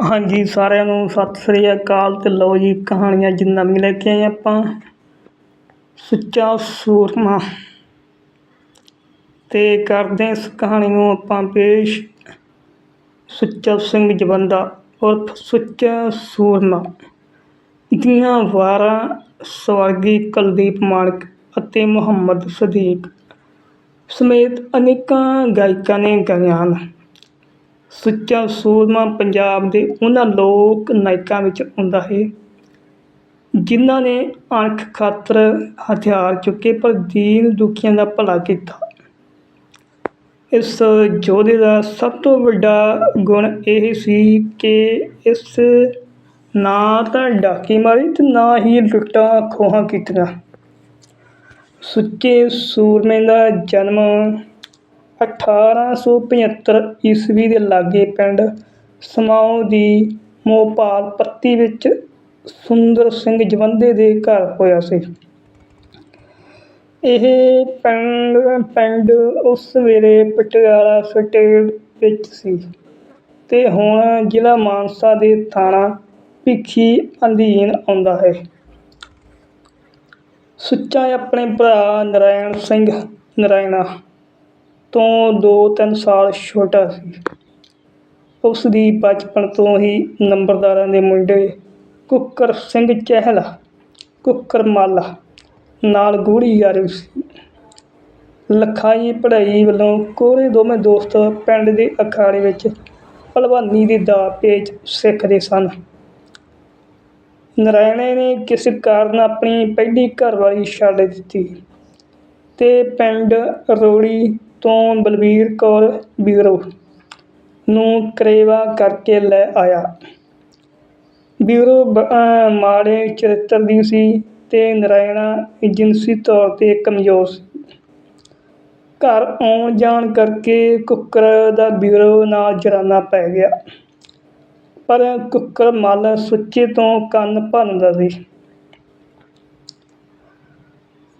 ਹਾਂਜੀ, ਸਾਰਿਆਂ ਨੂੰ ਸਤਿ ਸ੍ਰੀ ਅਕਾਲ ਤੇ ਲਓ ਜੀ ਕਹਾਣੀਆਂ ਅੱਜ ਨਵੀਂ ਲੈ ਕੇ ਆਏ ਆਪਾਂ। ਸੁੱਚਾ ਸੂਰਮਾ। ਤੇ ਕਰਦੇ ਹਾਂ ਇਸ ਕਹਾਣੀ ਨੂੰ ਆਪਾਂ ਪੇਸ਼। ਸੁੱਚਾ ਸਿੰਘ ਜਵੰਦਾ ਔਰ ਸੁੱਚਾ ਸੂਰਮਾ। ਦੀਆਂ ਵਾਰਾਂ ਸਵਰਗੀ ਕੁਲਦੀਪ ਮਾਣਕ ਅਤੇ ਮੁਹੰਮਦ ਸਦੀਕ ਸਮੇਤ ਅਨੇਕਾਂ ਗਾਇਕਾਂ ਨੇ ਗਾਈਆਂ ਹਨ। ਸੁੱਚਾ ਸੂਰਮਾ ਪੰਜਾਬ ਦੇ ਉਹਨਾਂ ਲੋਕ ਨਾਇਕਾਂ ਵਿੱਚ ਆਉਂਦਾ ਹੈ। ਜਿਨ੍ਹਾਂ ਨੇ ਅਣਖ ਖਾਤਰ ਹਥਿਆਰ ਚੁੱਕੇ ਪਰ ਦੀਨ ਦੁਖੀਆਂ ਦਾ ਭਲਾ ਕੀਤਾ। ਇਸ ਯੋਧੇ ਦਾ ਸਭ ਤੋਂ ਵੱਡਾ ਗੁਣ ਇਹ ਸੀ ਕਿ ਇਸ ਨਾ ਤਾਂ ਡਾਕੀ ਮਾਰੀ ਤੇ ਨਾ ਹੀ ਲੁੱਟਾਂ ਖੋਹਾਂ ਕੀਤੀਆਂ। ਸੁੱਚੇ ਸੂਰਮੇ ਦਾ ਜਨਮ 1875 ਈਸਵੀ ਦੇ ਲਾਗੇ ਪਿੰਡ ਸਮਾਉਂ ਦੀ ਮੋਪਾਲ ਪੱਤੀ ਵਿੱਚ ਸੁੰਦਰ ਸਿੰਘ ਜਵੰਦੇ ਦੇ ਘਰ ਹੋਇਆ ਸੀ। ਇਹ ਪਿੰਡ ਪਿੰਡ ਉਸ ਵੇਲੇ ਪਟਿਆਲਾ ਸਟੇਟ ਵਿੱਚ ਸੀ ਤੇ ਹੁਣ ਜ਼ਿਲ੍ਹਾ ਮਾਨਸਾ ਦੇ ਥਾਣਾ ਭਿੱਖੀ ਅਧੀਨ ਆਉਂਦਾ ਹੈ। ਸੁੱਚਾ ਆਪਣੇ ਭਰਾ ਨਰਾਇਣ ਸਿੰਘ ਨਰਾਇਣਾ ਤੋਂ 2-3 ਸਾਲ ਛੋਟਾ ਸੀ। ਉਸ ਦੀ ਬਚਪਨ ਤੋਂ ਹੀ ਨੰਬਰਦਾਰਾਂ ਦੇ ਮੁੰਡੇ ਕੁੱਕਰ ਸਿੰਘ ਚਹਿਲ, ਕੁੱਕਰ ਮੱਲ ਨਾਲ ਗੂੜੀ ਯਾਰੀ ਸੀ। ਲਖਾਈ ਪੜ੍ਹਾਈ ਵੱਲੋਂ ਕੋਰੇ ਦੋਵੇਂ ਦੋਸਤ ਪਿੰਡ ਦੇ ਅਖਾੜੇ ਵਿੱਚ ਭਲਵਾਨੀ ਦੀ ਦਾ ਪੇਚ ਸਿੱਖਦੇ ਸਨ। ਨਰਾਇਣੇ ਨੇ ਕਿਸੇ ਕਾਰਨ ਆਪਣੀ ਪਹਿਲੀ ਘਰਵਾਲੀ ਛੱਡ ਦਿੱਤੀ ਤੇ ਪਿੰਡ ਰੋੜੀ ਤੋਂ ਬਲਬੀਰ ਕੌਰ ਬਿਊਰੋ ਨੂੰ ਕਰੇਵਾ ਕਰਕੇ ਲੈ ਆਇਆ। ਬਿਊਰੋ ਮਾੜੇ ਚਰਿੱਤਰ ਦੀ ਸੀ ਅਤੇ ਨਰਾਇਣਾ ਜਿਨਸੀ ਤੌਰ ਤੇ ਕਮਜ਼ੋਰ ਸੀ। ਘਰ ਆਉਣ ਜਾਣ ਕਰਕੇ ਕੁੱਕਰ ਦਾ ਬਿਊਰੋ ਨਾਲ ਜਰਾਨਾ ਪੈ ਗਿਆ। ਪਰ ਕੁੱਕਰ ਮੱਲ ਸੁੱਚੇ ਤੋਂ ਕੰਨ ਭੰਨਦਾ ਸੀ।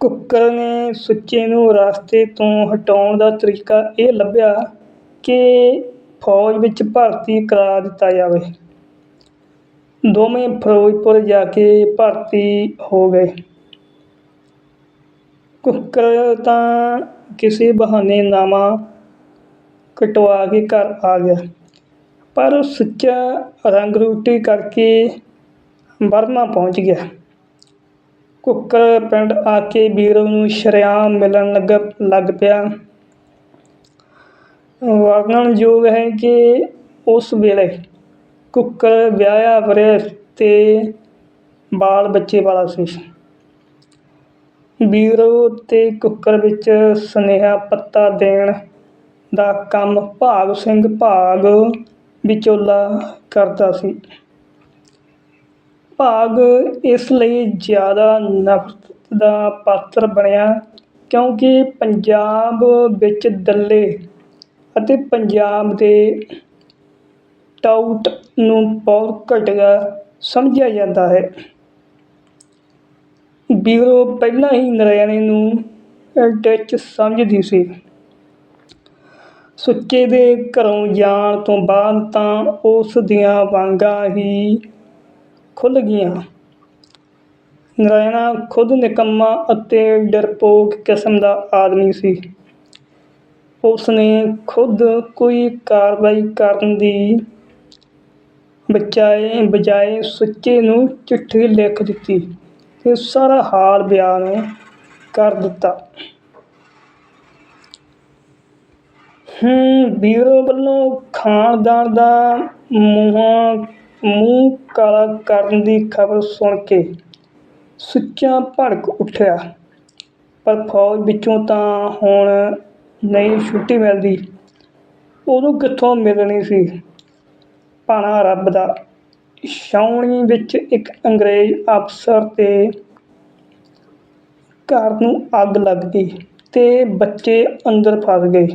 ਕੁੱਕਰ ਨੇ ਸੁੱਚੇ ਨੂੰ ਰਸਤੇ ਤੋਂ ਹਟਾਉਣ ਦਾ ਤਰੀਕਾ ਇਹ ਲੱਭਿਆ ਕਿ ਫੌਜ ਵਿੱਚ ਭਰਤੀ ਕਰਾ ਦਿੱਤਾ ਜਾਵੇ। ਦੋਵੇਂ ਫਿਰੋਜ਼ਪੁਰ ਜਾ ਕੇ ਭਰਤੀ ਹੋ ਗਏ। ਕੁੱਕਰ ਤਾਂ ਕਿਸੇ ਬਹਾਨੇ ਨਾਮਾ ਕਟਵਾ ਕੇ ਘਰ ਆ ਗਿਆ, ਪਰ ਸੁੱਚਾ ਰੰਗ ਰੂਟੀ ਕਰਕੇ ਬਰਮਾ ਪਹੁੰਚ ਗਿਆ। ਕੁੱਕਰ ਪਿੰਡ ਆ ਕੇ ਵੀਰੋ ਨੂੰ ਸ਼ਰੇਆਮ ਮਿਲਣ ਲੱਗ ਲੱਗ ਪਿਆ। ਵਰਣਨਯੋਗ ਹੈ ਕਿ ਉਸ ਵੇਲੇ ਕੁੱਕਰ ਵਿਆਹਿਆ ਵਰਿਆ ਤੇ ਬਾਲ ਬੱਚੇ ਵਾਲਾ ਸੀ। ਵੀਰੋ ਤੇ ਕੁੱਕਰ ਵਿੱਚ ਸੁਨੇਹਾ ਪੱਤਾ ਦੇਣ ਦਾ ਕੰਮ ਭਾਗ ਸਿੰਘ ਭਾਗ ਵਿਚੋਲਾ ਕਰਦਾ ਸੀ। ਭਾਗ ਇਸ ਲਈ ਜ਼ਿਆਦਾ ਨਫ਼ਰਤ ਦਾ ਪਾਤਰ ਬਣਿਆ ਕਿਉਂਕਿ ਪੰਜਾਬ ਵਿੱਚ ਦੱਲੇ ਅਤੇ ਪੰਜਾਬ ਦੇ ਟਾਊਟ ਨੂੰ ਬਹੁਤ ਘਟੀਆ ਸਮਝਿਆ ਜਾਂਦਾ ਹੈ। ਬਿਊਰੋ ਪਹਿਲਾਂ ਹੀ ਨਰਾਇਣੇ ਨੂੰ ਡੱਚ ਸਮਝਦੀ ਸੀ। ਸੁੱਚੇ ਦੇ ਘਰੋਂ ਜਾਣ ਤੋਂ ਬਾਅਦ ਤਾਂ ਉਸ ਦੀਆਂ ਵਾਂਗਾਂ ਹੀ ਖੁੱਲ੍ਹ ਗਈਆਂ। ਨਰਾਇਣਾ ਖੁਦ ਨਿਕੰਮਾ ਅਤੇ ਡਰਪੋਕ ਕਿਸਮ ਦਾ ਆਦਮੀ ਸੀ। ਉਸ ਨੇ ਖੁਦ ਕੋਈ ਕਾਰਵਾਈ ਕਰਨ ਦੀ ਬਚਾਏ, ਬਜਾਏ ਸੁੱਚੇ ਨੂੰ ਚਿੱਠੀ ਲਿਖ ਦਿੱਤੀ ਤੇ ਸਾਰਾ ਹਾਲ ਬਿਆਨ ਕਰ ਦਿੱਤਾ। ਹੂੰ ਬਿਊਰੋ ਵੱਲੋਂ ਖਾਨਦਾਨ ਦਾ ਮੂੰਹ ਮੂੰਹ ਕਾਲਾ ਕਰਨ ਦੀ ਖਬਰ ਸੁਣ ਕੇ ਸੁੱਚਾ ਭੜਕ ਉੱਠਿਆ। ਪਰ ਫੌਜ ਵਿੱਚੋਂ ਤਾਂ ਹੁਣ ਨਹੀਂ ਛੁੱਟੀ ਮਿਲਦੀ। ਉਦੋਂ ਕਿੱਥੋਂ ਮਿਲਣੀ ਸੀ? ਭਾਣਾ ਰੱਬ ਦਾ। ਛਾਉਣੀ ਵਿੱਚ ਇੱਕ ਅੰਗਰੇਜ਼ ਅਫਸਰ ਤੇ ਘਰ ਨੂੰ ਅੱਗ ਲੱਗ ਗਈ ਅਤੇ ਬੱਚੇ ਅੰਦਰ ਫਸ ਗਏ।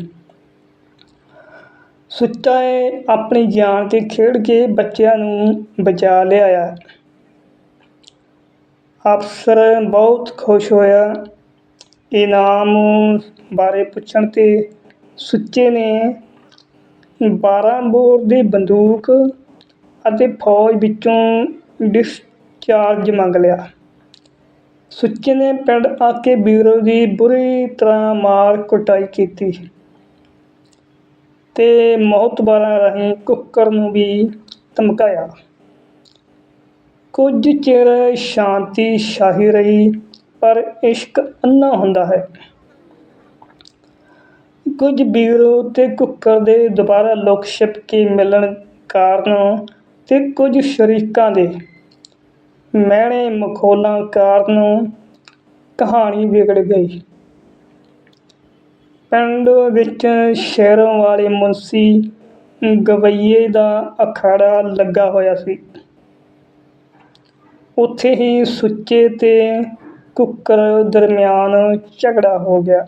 ਸੁੱਚਾ ਨੇ ਆਪਣੀ ਜਾਨ ਤੇ ਖੇਡ ਕੇ ਬੱਚਿਆਂ ਨੂੰ ਬਚਾ ਲਿਆਇਆ। ਅਫਸਰ ਬਹੁਤ ਖੁਸ਼ ਹੋਇਆ। ਇਨਾਮ ਬਾਰੇ ਪੁੱਛਣ ਤੇ ਸੁੱਚੇ ਨੇ 12 ਬੋਰ ਦੀ ਬੰਦੂਕ ਅਤੇ ਫੌਜ ਵਿੱਚੋਂ ਡਿਸਚਾਰਜ ਮੰਗ ਲਿਆ। ਸੁੱਚੇ ਨੇ ਪਿੰਡ ਆ ਕੇ ਬੀਰੋ ਦੀ ਬੁਰੀ ਤਰ੍ਹਾਂ ਮਾਰ ਕੁਟਾਈ ਕੀਤੀ। ਅਤੇ ਮੌਤਬਾਰਾਂ ਰਾਹੀਂ ਕੁੱਕਰ ਨੂੰ ਵੀ ਧਮਕਾਇਆ। ਕੁਝ ਚਿਰ ਸ਼ਾਂਤੀ ਛਾਈ ਰਹੀ, ਪਰ ਇਸ਼ਕ ਅੰਨਾ ਹੁੰਦਾ ਹੈ। ਕੁਝ ਬੀਰੋ ਅਤੇ ਕੁੱਕਰ ਦੇ ਦੁਬਾਰਾ ਲੁਕ ਛਿਪ ਕੇ ਮਿਲਣ ਕਾਰਨ ਅਤੇ ਕੁਝ ਸ਼ਰੀਕਾਂ ਦੇ ਮਹਿਣੇ ਮਖੌਲਾਂ ਕਾਰਨ ਕਹਾਣੀ ਵਿਗੜ ਗਈ। ਪਿੰਡ ਵਿੱਚ ਸ਼ਹਿਰੋਂ ਵਾਲੇ ਮੁੰਸੀ ਗਵੱਈਏ ਦਾ ਅਖਾੜਾ ਲੱਗਾ ਹੋਇਆ ਸੀ। ਉੱਥੇ ਹੀ ਸੁੱਚੇ ਅਤੇ ਕੁੱਕਰ ਦਰਮਿਆਨ ਝਗੜਾ ਹੋ ਗਿਆ।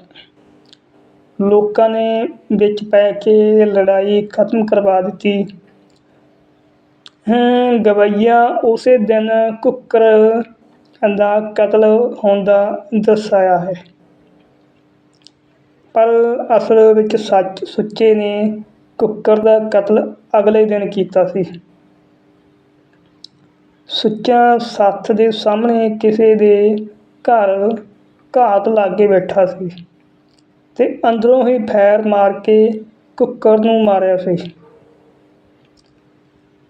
ਲੋਕਾਂ ਨੇ ਵਿੱਚ ਪੈ ਕੇ ਲੜਾਈ ਖਤਮ ਕਰਵਾ ਦਿੱਤੀ। ਗਵੱਈਆ ਉਸੇ ਦਿਨ ਕੁੱਕਰ ਦਾ ਕਤਲ ਹੋਣ ਦਾ ਦਰਸਾਇਆ ਹੈ। ਪਰ ਅਸਲ ਵਿੱਚ ਸੱਚ ਸੁੱਚੇ ਨੇ ਕੁੱਕਰ ਦਾ ਕਤਲ ਅਗਲੇ ਦਿਨ ਕੀਤਾ ਸੀ। ਸੁੱਚਾ ਸੱਥ ਦੇ ਸਾਹਮਣੇ ਕਿਸੇ ਦੇ ਘਰ ਘਾਤ ਲਾਗੇ ਬੈਠਾ ਸੀ ਤੇ ਅੰਦਰੋਂ ਹੀ ਫੈਰ ਮਾਰ ਕੇ ਕੁੱਕਰ ਨੂੰ ਮਾਰਿਆ ਸੀ।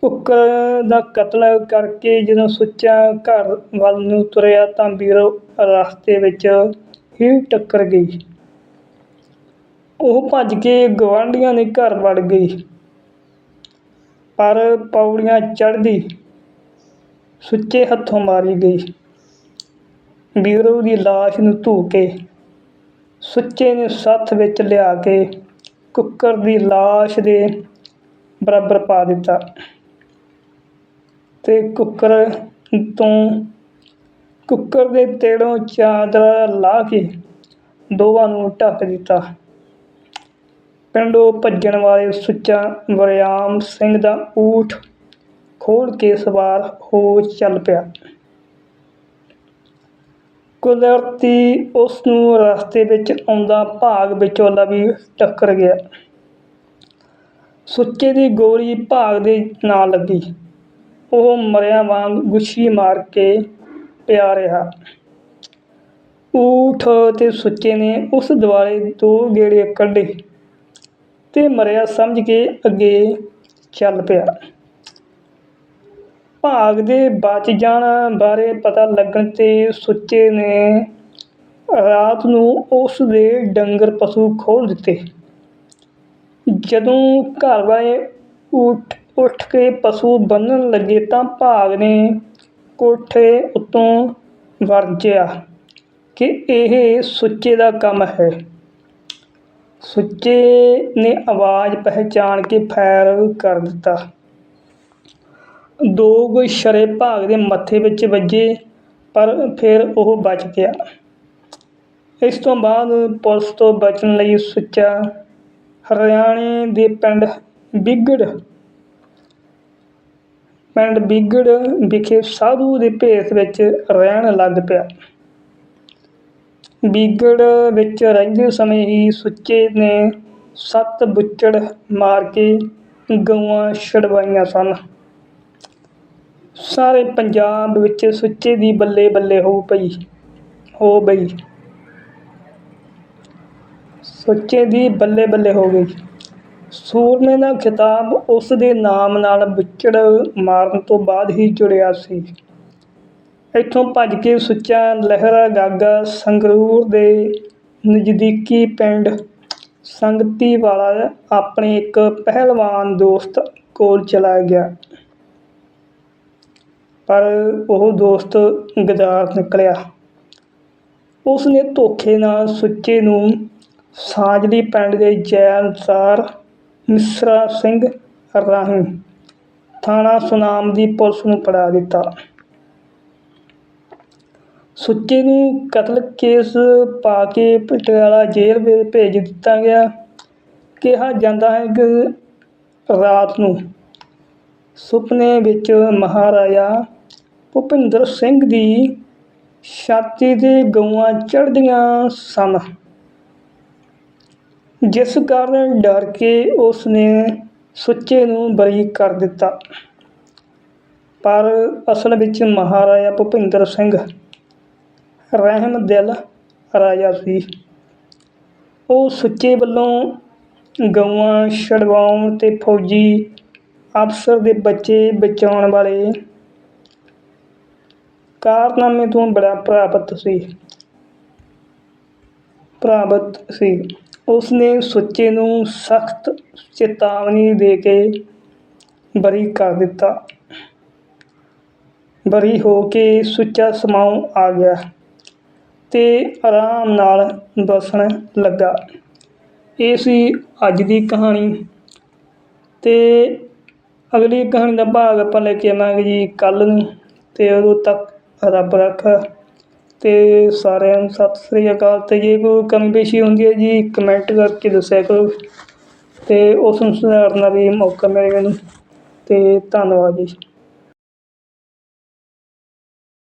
ਕੁੱਕਰ ਦਾ ਕਤਲ ਕਰਕੇ ਜਦੋਂ ਸੁੱਚਾ ਘਰ ਵੱਲ ਨੂੰ ਤੁਰਿਆ ਤਾਂ ਬੀਰੋ ਰਸਤੇ ਵਿੱਚ ਹੀ ਟੱਕਰ ਗਈ। ਉਹ ਭੱਜ ਕੇ ਗੁਆਂਢੀਆਂ ਦੇ ਘਰ ਵੜ ਗਈ। ਪਰ ਪੌੜੀਆਂ ਚੜ੍ਹਦੀ ਸੁੱਚੇ ਹੱਥੋਂ ਮਾਰੀ ਗਈ। ਬੀਰੋ ਦੀ ਲਾਸ਼ ਨੂੰ ਧੂ ਕੇ, ਸੁੱਚੇ ਨੂੰ ਸੱਥ ਵਿੱਚ ਲਿਆ ਕੇ ਕੁੱਕਰ ਦੀ ਲਾਸ਼ ਦੇ ਬਰਾਬਰ ਪਾ ਦਿੱਤਾ ਤੇ ਕੁੱਕਰ ਤੋਂ ਕੁੱਕਰ ਦੇ ਤੇੜੋਂ ਚਾਦਰ ਲਾ ਕੇ ਦੋਵਾਂ ਨੂੰ ਢੱਕ ਦਿੱਤਾ। ਪਿੰਡੋਂ ਭੱਜਣ ਵਾਲੇ ਸੁੱਚਾ ਵਰਿਆਮ ਸਿੰਘ ਦਾ ਊਠ ਖੋਲ ਕੇ ਸਵਾਰ ਹੋ ਚੱਲ ਪਿਆ। ਕੁਦਰਤੀ ਉਸ ਨੂੰ ਰਸਤੇ ਵਿੱਚ ਆਉਂਦਾ ਭਾਗ ਵਿਚੋਲਾ ਵੀ ਟੱਕਰ ਗਿਆ। ਸੁੱਚੇ ਦੀ ਗੋਲੀ ਭਾਗ ਦੇ ਨਾਲ ਲੱਗੀ। ਉਹ ਮਰਿਆ ਵਾਂਗ ਗੁੱਛੀ ਮਾਰ ਕੇ ਪਿਆ ਰਿਹਾ। ਊਠ ਤੇ ਸੁੱਚੇ ਨੇ ਉਸ ਦੁਆਲੇ ਦੋ ਗੇੜੇ ਕੱਢੇ। ਤੇ ਮਰਿਆ ਸਮਝ ਕੇ ਅੱਗੇ ਚੱਲ ਪਿਆ। ਭਾਗ ਦੇ ਬਚ ਜਾਣ ਬਾਰੇ ਪਤਾ ਲੱਗਣ ਤੇ ਸੁੱਚੇ ਨੇ ਰਾਤ ਨੂੰ ਉਸ ਦੇ ਡੰਗਰ ਪਸ਼ੂ ਖੋਲ ਦਿੱਤੇ। ਜਦੋਂ ਘਰ ਵਾਲੇ ਉੱਠ ਉੱਠ ਕੇ ਪਸ਼ੂ ਬੰਨਣ ਲੱਗੇ ਤਾਂ ਭਾਗ ਨੇ ਕੋਠੇ ਉੱਤੋਂ ਵਰਜਿਆ ਕਿ ਇਹ ਸੁੱਚੇ ਦਾ ਕੰਮ ਹੈ। ਸੁੱਚੇ ਨੇ ਆਵਾਜ਼ ਪਹਿਚਾਣ ਕੇ ਫਾਇਰ ਕਰ ਦਿੱਤਾ। ਦੋ ਗੁਸ਼ਰੇ ਭਾਗ ਦੇ ਮੱਥੇ ਵਿੱਚ ਵੱਜੇ, ਪਰ ਫਿਰ ਉਹ ਬਚ ਗਿਆ। ਇਸ ਤੋਂ ਬਾਅਦ ਪੁਲਿਸ ਤੋਂ ਬਚਣ ਲਈ ਸੁੱਚਾ ਹਰਿਆਣੇ ਦੇ ਪਿੰਡ ਬਿਗੜ ਪਿੰਡ ਬਿਗੜ ਵਿਖੇ ਸਾਧੂ ਦੇ ਭੇਸ ਵਿੱਚ ਰਹਿਣ ਲੱਗ ਪਿਆ। ਬੀਗੜ ਵਿੱਚ ਰਹਿੰਦੇ ਸਮੇਂ ਹੀ ਸੁੱਚੇ ਨੇ ਸੱਤ ਬੁੱਚੜ ਮਾਰ ਕੇ ਗਊਆਂ ਛਡਵਾਈਆਂ ਸਨ। ਸਾਰੇ ਪੰਜਾਬ ਵਿੱਚ ਸੁੱਚੇ ਦੀ ਬੱਲੇ ਬੱਲੇ ਹੋ ਪਈ, ਹੋ ਬਈ। ਸੁੱਚੇ ਦੀ ਬੱਲੇ ਬੱਲੇ ਹੋ ਗਈ। ਸੂਰਮੇ ਦਾ ਖਿਤਾਬ ਉਸ ਦੇ ਨਾਮ ਨਾਲ ਬੁੱਚੜ ਮਾਰਨ ਤੋਂ ਬਾਅਦ ਹੀ ਜੁੜਿਆ ਸੀ। ਇੱਥੋਂ ਭੱਜ ਕੇ ਸੁੱਚਾ ਲਹਿਰਾ ਗਾਗਾ ਸੰਗਰੂਰ ਦੇ ਨਜ਼ਦੀਕੀ ਪਿੰਡ ਸੰਗਤੀ ਵਾਲਾ ਆਪਣੇ ਇੱਕ ਪਹਿਲਵਾਨ ਦੋਸਤ ਕੋਲ ਚਲਾ ਗਿਆ। ਪਰ ਉਹ ਦੋਸਤ ਗਦਾਰ ਨਿਕਲਿਆ। ਉਸ ਨੇ ਧੋਖੇ ਨਾਲ ਸੁੱਚੇ ਨੂੰ ਸਾਜਲੀ ਪਿੰਡ ਦੇ ਜੈ ਜੈਲਦਾਰ ਮਿਸਰਾ ਸਿੰਘ ਰਾਹੀਂ ਥਾਣਾ ਸੁਨਾਮ ਦੀ ਪੁਲਿਸ ਨੂੰ ਫੜਾ ਦਿੱਤਾ। ਸੁੱਚੇ ਨੂੰ ਕਤਲ ਕੇਸ ਪਾ ਕੇ ਪਟਿਆਲਾ ਜੇਲ੍ਹ ਵਿੱਚ ਭੇਜ ਦਿੱਤਾ ਗਿਆ। ਕਿਹਾ ਜਾਂਦਾ ਹੈ ਕਿ ਰਾਤ ਨੂੰ ਸੁਪਨੇ ਵਿੱਚ ਮਹਾਰਾਜਾ ਭੁਪਿੰਦਰ ਸਿੰਘ ਦੀ ਛਾਤੀ 'ਤੇ ਗਊਆਂ ਚੜ੍ਹਦੀਆਂ ਸਨ। ਜਿਸ ਕਾਰਨ ਡਰ ਕੇ ਉਸ ਨੇ ਸੁੱਚੇ ਨੂੰ ਬਰੀ ਕਰ ਦਿੱਤਾ। ਪਰ ਅਸਲ ਵਿੱਚ ਮਹਾਰਾਜਾ ਭੁਪਿੰਦਰ ਸਿੰਘ ਰਹਿਮ ਦਿਲ ਰਾਜਾ ਸੀ। ਉਹ ਸੁੱਚੇ ਵੱਲੋਂ ਗਊਆਂ ਛਡਵਾਉਣ ਅਤੇ ਫੌਜੀ ਅਫਸਰ ਦੇ ਬੱਚੇ ਬਚਾਉਣ ਵਾਲੇ ਕਾਰਨਾਮੇ ਤੋਂ ਬੜਾ ਪ੍ਰਾਪਤ ਸੀ। ਪ੍ਰਾਪਤ ਸੀ। ਉਸ ਨੇ ਸੁੱਚੇ ਨੂੰ ਸਖਤ ਚੇਤਾਵਨੀ ਦੇ ਕੇ ਬਰੀ ਕਰ ਦਿੱਤਾ। ਬਰੀ ਹੋ ਕੇ ਸੁੱਚਾ ਸਮਾਉਂ ਆ ਗਿਆ। ਤੇ ਆਰਾਮ ਨਾਲ ਦੱਸਣ ਲੱਗਾ। ਇਹ ਸੀ ਅੱਜ ਦੀ ਕਹਾਣੀ। ਅਤੇ ਅਗਲੀ ਕਹਾਣੀ ਦਾ ਭਾਗ ਆਪਾਂ ਲੈ ਕੇ ਆਵਾਂਗੇ ਜੀ ਕੱਲ੍ਹ ਨੂੰ ਅਤੇ ਉਦੋਂ ਤੱਕ ਰੱਬ ਰੱਖਾ। ਅਤੇ ਸਾਰਿਆਂ ਨੂੰ ਸਤਿ ਸ੍ਰੀ ਅਕਾਲ ਅਤੇ ਜੇ ਕੋਈ ਕਮੀ ਪੇਸ਼ੀ ਹੁੰਦੀ ਹੈ ਜੀ ਕਮੈਂਟ ਕਰਕੇ ਦੱਸਿਆ ਕਰੋ। ਅਤੇ ਉਸ ਨੂੰ ਸੁਧਾਰਨ ਦਾ ਵੀ ਮੌਕਾ ਮਿਲੇਗਾ ਜੀ ਤੇ ਧੰਨਵਾਦ ਜੀ।